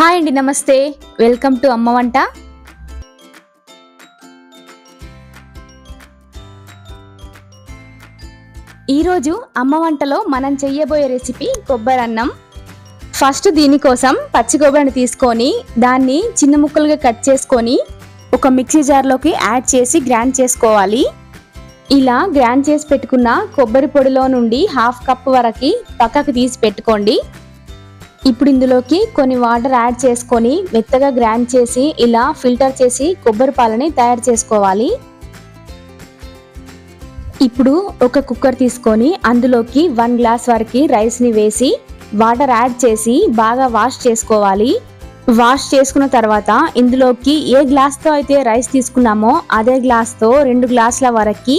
Hi అండి నమస్తే. Welcome to అమ్మ వంట. ఈరోజు అమ్మ వంటలో మనం చెయ్యబోయే రెసిపీ కొబ్బరి అన్నం. ఫస్ట్ దీనికోసం పచ్చి కొబ్బరిని తీసుకొని దాన్ని చిన్న ముక్కలుగా కట్ చేసుకొని ఒక మిక్సీ జార్లోకి యాడ్ చేసి గ్రైండ్ చేసుకోవాలి. ఇలా గ్రైండ్ చేసి పెట్టుకున్న కొబ్బరి పొడిలో నుండి హాఫ్ కప్ వరకు పక్కకు తీసి పెట్టుకోండి. ఇప్పుడు ఇందులోకి కొన్ని వాటర్ యాడ్ చేసుకొని మెత్తగా గ్రైండ్ చేసి ఇలా ఫిల్టర్ చేసి కొబ్బరి పాలని తయారు చేసుకోవాలి. ఇప్పుడు ఒక కుక్కర్ తీసుకొని అందులోకి వన్ గ్లాస్ వరకు రైస్ని వేసి వాటర్ యాడ్ చేసి బాగా వాష్ చేసుకోవాలి. వాష్ చేసుకున్న తర్వాత ఇందులోకి ఏ గ్లాస్తో అయితే రైస్ తీసుకున్నామో అదే గ్లాస్తో రెండు గ్లాసుల వరకు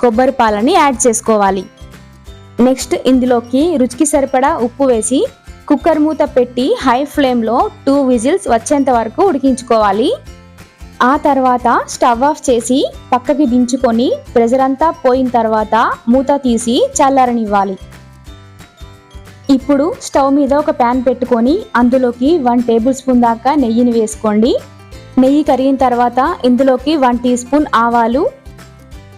కొబ్బరి పాలని యాడ్ చేసుకోవాలి. నెక్స్ట్ ఇందులోకి రుచికి సరిపడా ఉప్పు వేసి కుక్కర్ మూత పెట్టి హై ఫ్లేమ్లో టూ విజిల్స్ వచ్చేంత వరకు ఉడికించుకోవాలి. ఆ తర్వాత స్టవ్ ఆఫ్ చేసి పక్కకి దించుకొని ప్రెజర్ అంతా పోయిన తర్వాత మూత తీసి చల్లారనివ్వాలి. ఇప్పుడు స్టవ్ మీద ఒక ప్యాన్ పెట్టుకొని అందులోకి వన్ టేబుల్ స్పూన్ దాకా నెయ్యిని వేసుకోండి. నెయ్యి కరిగిన తర్వాత ఇందులోకి వన్ టీ స్పూన్ ఆవాలు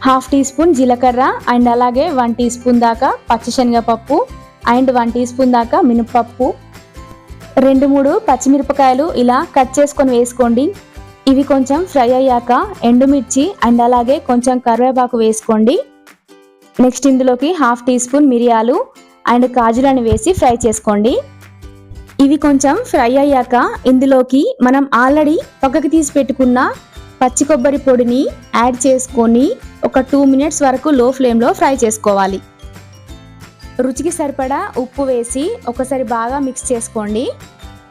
హాఫ్ టీ స్పూన్ జీలకర్ర అండ్ అలాగే వన్ టీ స్పూన్ దాకా పచ్చిశనగపప్పు అండ్ వన్ టీ స్పూన్ దాకా మినపప్పు. రెండు మూడు పచ్చిమిరపకాయలు ఇలా కట్ చేసుకొని వేసుకోండి. ఇవి కొంచెం ఫ్రై అయ్యాక ఎండుమిర్చి అండ్ అలాగే కొంచెం కరివేపాకు వేసుకోండి. నెక్స్ట్ ఇందులోకి హాఫ్ టీ స్పూన్ మిరియాలు అండ్ కాజులను వేసి ఫ్రై చేసుకోండి. ఇవి కొంచెం ఫ్రై అయ్యాక ఇందులోకి మనం ఆల్రెడీ పక్కకి తీసి పెట్టుకున్న పచ్చి కొబ్బరి పొడిని యాడ్ చేసుకొని ఒక టూ మినిట్స్ వరకు లో ఫ్లేమ్లో ఫ్రై చేసుకోవాలి. రుచికి సరిపడా ఉప్పు వేసి ఒకసారి బాగా మిక్స్ చేసుకోండి.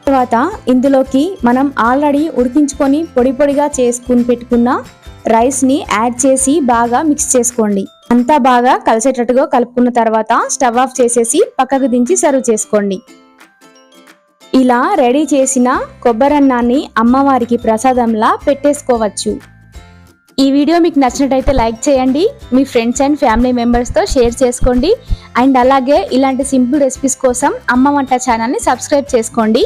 తర్వాత ఇందులోకి మనం ఆల్రెడీ ఉడికించుకొని పొడి పొడిగా చేసుకుని పెట్టుకున్న రైస్ని యాడ్ చేసి బాగా మిక్స్ చేసుకోండి. అంతా బాగా కలిసేటట్టుగా కలుపుకున్న తర్వాత స్టవ్ ఆఫ్ చేసేసి పక్కకు దించి సర్వ్ చేసుకోండి. ఇలా రెడీ చేసిన కొబ్బరన్నాన్ని అమ్మవారికి ప్రసాదంలా పెట్టేసుకోవచ్చు. ఈ వీడియో మీకు నచ్చినట్టయితే లైక్ చేయండి మీ ఫ్రెండ్స్ అండ్ ఫ్యామిలీ మెంబర్స్తో షేర్ చేసుకోండి. అండ్ అలాగే ఇలాంటి సింపుల్ రెసిపీస్ కోసం అమ్మ వంట ఛానల్ని సబ్స్క్రైబ్ చేసుకోండి.